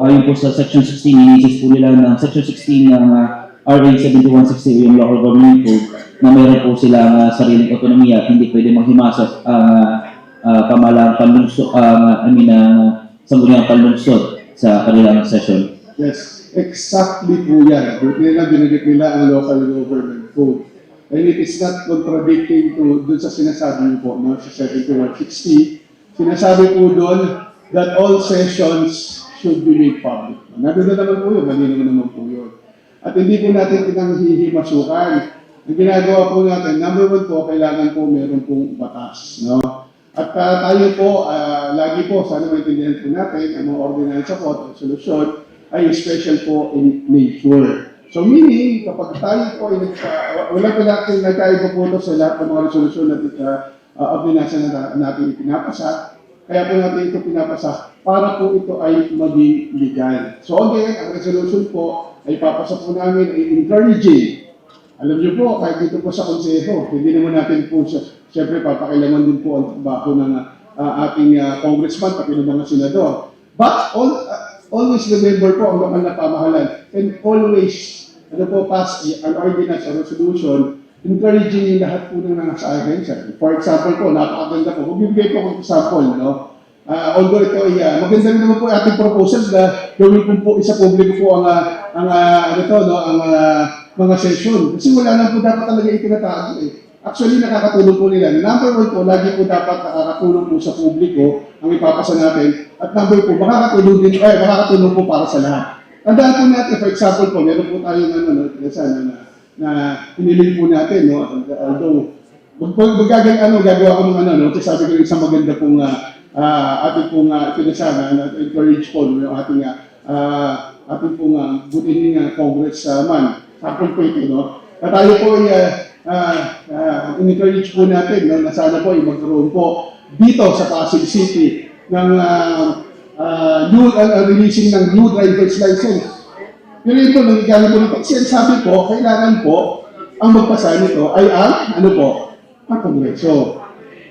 Ayon po sa Section 16, inisis po nila ng Section 16 ng uh, RA 7160 yung local government code na mayroon po silang uh, sariling autonomiya hindi pwede manghimasok ang uh, uh, kamalang panlungsod, uh, I mean, uh, sangguniang panlungsod sa kanilang session. Yes, exactly po yan. Buti nila binigit nila ang local government code. And it is not contradicting to dun sa sinasabi niyo po, no, sa 7160. Sinasabi po doon that all sessions should be made public. Nandun na naman po yun, malinaw naman po yun. At hindi po natin pinanghihimasukan. Ang ginagawa po natin, number one po, kailangan po meron pong batas. No? At ah, tayo po, ah, lagi po, sana maintindihan po natin, ang mga ordinansa po at solusyon ay special po in nature. So meaning, kapag tayo po ay nagsa, wala pa natin nagkaiba po ito sa lahat ng mga resolusyon na uh, uh, ordinansa na natin ipinapasa, kaya po natin ito pinapasa para po ito ay maging legal. So again, ang resolution po ay papasa po namin ay encouraging alam niyo po, kahit dito po sa konseho, hindi naman natin po siya, siyempre papakailangan din po ang trabaho ng ah, ating ah, congressman, pati ng mga senador. But all, ah, always remember po ang lokal na and always, ano po, pass a- an ordinance or resolution encouraging yung lahat po ng nasa ahensya. For example po, napakaganda po, magbibigay po akong example, no? Ah, although ito ay ah, maganda naman po ating proposals na gawin po po isa publiko po ang ah, ang ah, ano no, ang ah, mga session. Kasi wala na po dapat talaga itinatago eh. Actually, nakakatulong po nila. Number one po, lagi po dapat nakakatulong po sa publiko ang ipapasa natin. At number po, makakatulong din, eh, makakatulong po para sa lahat. Tandaan po natin, for example po, meron po tayong ano, no, sana na, na hiniling po natin, no, although, mag, mag, magagal, ano, gagawa ko ng ano, no, kasi sabi ko rin isang maganda pong uh, uh, ating pong uh, pinasana na encourage po no, yung ating uh, uh, ating pong uh, butihin nga congressman. Sample po ito, no? Na tayo po ay uh, uh, uh, encourage po natin no, na sana po ay magkaroon po dito sa Pasig City ng uh, uh, new, uh, releasing ng new driver's license. Pero ito, nangyayari po nito. Kasi ang sabi po, kailangan po, ang magpasa nito ay ang, ano po, ang Kongreso.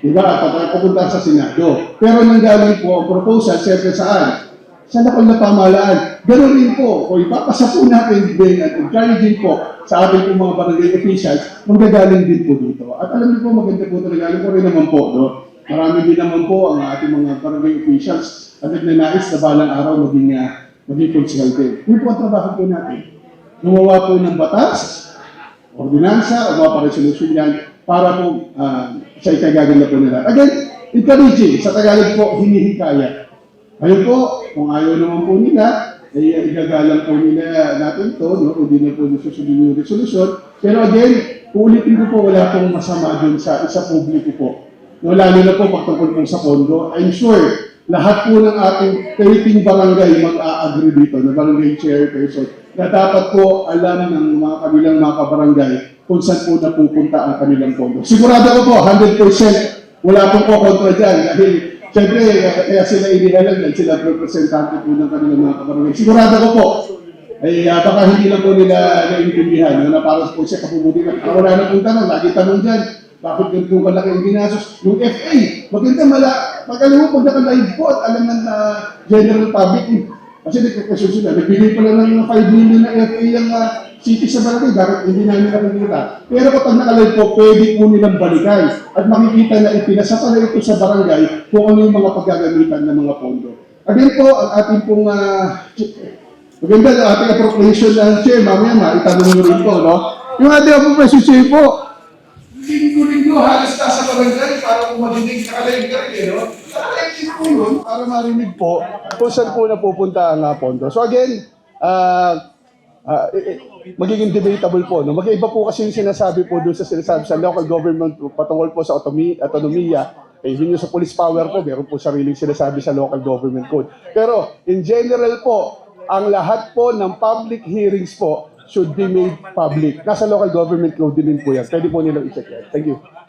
Diba? Kapag pupunta sa Senado. Pero nanggaling po ang proposal, siyempre saan? Sa lakol na pamahalaan. Ganun rin po, kung ipapasa po natin din at encouraging po sa ating po mga barangay officials, manggagaling din po dito. At alam niyo po, maganda po talaga. Alam ko rin naman po, no? Marami din naman po ang ating mga barangay officials at nagnanais na balang araw maging, uh, maging consultant. Yun po ang trabaho po natin. Gumawa po ng batas, ordinansa, o mga pa-resolution yan para po uh, sa ikagaganda po nila. Again, encouraging, sa Tagalog po, hinihikaya. Ayun po, kung ayaw naman po nila, ay igagalang po nila natin to, no? kung di na po susunod yung resolution. Pero again, uulitin ko po, wala pong masama dun sa isa publiko po. No, lalo na po pagtungkol po sa pondo, I'm sure lahat po ng ating 13 barangay mag-a-agree dito, na barangay chairperson, na dapat po alam ng mga kanilang mga kabarangay kung saan po napupunta ang kanilang pondo. Sigurado ko po, 100% wala pong po kontra dyan. Dahil, siyempre, eh, kaya sila inihalan dahil sila representante po ng kanilang mga kabarangay. Sigurado ko po, ay uh, baka hindi lang po nila naiintindihan no, na para po siya kapubutikan. Ah, wala na pong tanong, lagi tanong dyan, bakit ganito kalaki ang ginastos? Yung FA, maganda mala, pag alam mo, pag naka-live po at alam ng uh, general public, eh, kasi nagkakasyon sila, nagbigay pala ng mga 5 million na FA yung uh, city sa barangay, bakit hindi namin nakikita? Pero kapag naka-live po, pwede po nilang balikan at makikita na ipinasa pala ito sa barangay kung ano yung mga paggagamitan ng mga pondo. Again po, ang ating pong uh, Maganda ang ating appropriation ng chair, mamaya maitanong nyo rin po, no? Yung ating appropriation chair po, linggo-linggo halos nasa barangay para kalayin ka rin, eh, no? Nakalayin po yun para marinig po kung saan po napupunta ang uh, pondo. So again, ah, ah, eh, eh, magiging debatable po. No? Mag-iba po kasi yung sinasabi po doon sa sinasabi sa local government patungkol po sa autonomy, autonomiya. Eh, yun yung sa police power po, meron po sariling sinasabi sa local government code. Pero in general po, ang lahat po ng public hearings po should be made public. Nasa local government code din po yan. Pwede po nilang i-check yan. Thank you.